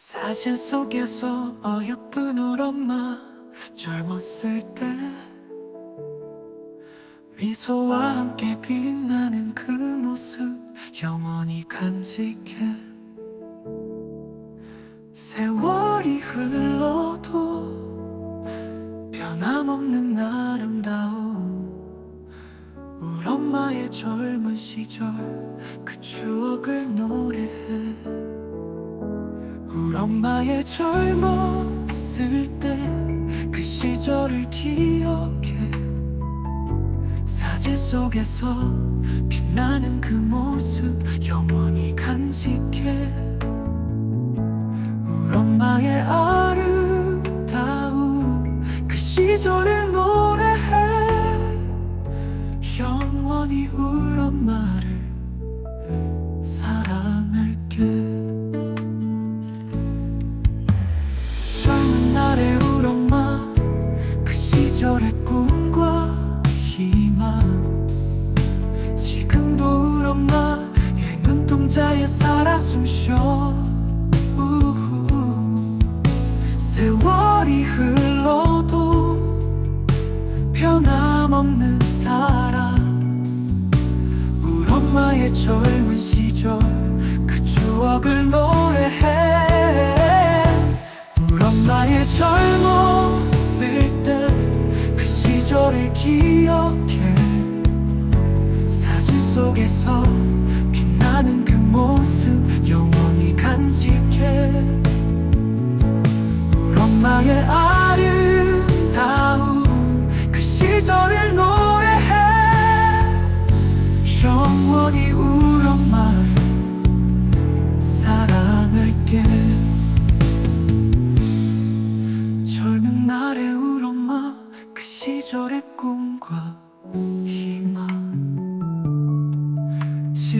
사진 속에서 어여쁜 울 엄마 젊었을 때 미소와 함께 빛나는 그 모습 영원히 간직해. 세월이 흘러도 변함없는 아름다움. 울 엄마의 젊은 시절 그 추억을 노래해. 울 엄마의 젊었을 때 그 시절을 기억해. 사진 속에서 빛나는 그 모습 영원히 간직해. 울 엄마의 아름다움 그 시절을 노 없는 사랑 울 엄마의 젊은 시절 그 추억을 노래해. 울 엄마의 젊었을 때 그 시절을 기억해. 사진 속에서 빛나는 그 모습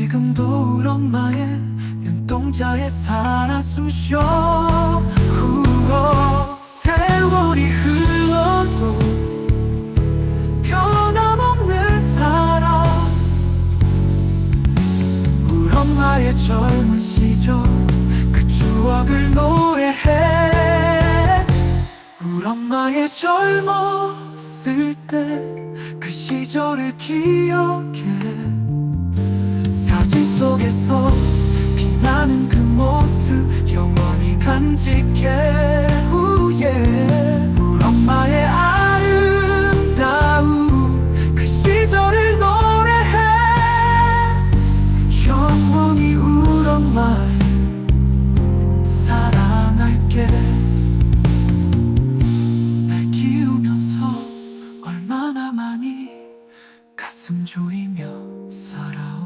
지금도 울 엄마의 눈동자에 살아 숨쉬어. 후어 세월이 흘러도 변함없는 사랑. 울 엄마의 젊은 시절 그 추억을 노래해. 울 엄마의 젊었을 때 그 시절을 기억해 사진 속에서 빛나는 그 모습 영원히 간직해. 우예. yeah. 우리 엄마의 아름다움 그 시절을 노래해. 영원히 우리 엄마 사랑할게. 날 키우면서 얼마나 많이 가슴 조이며 살아.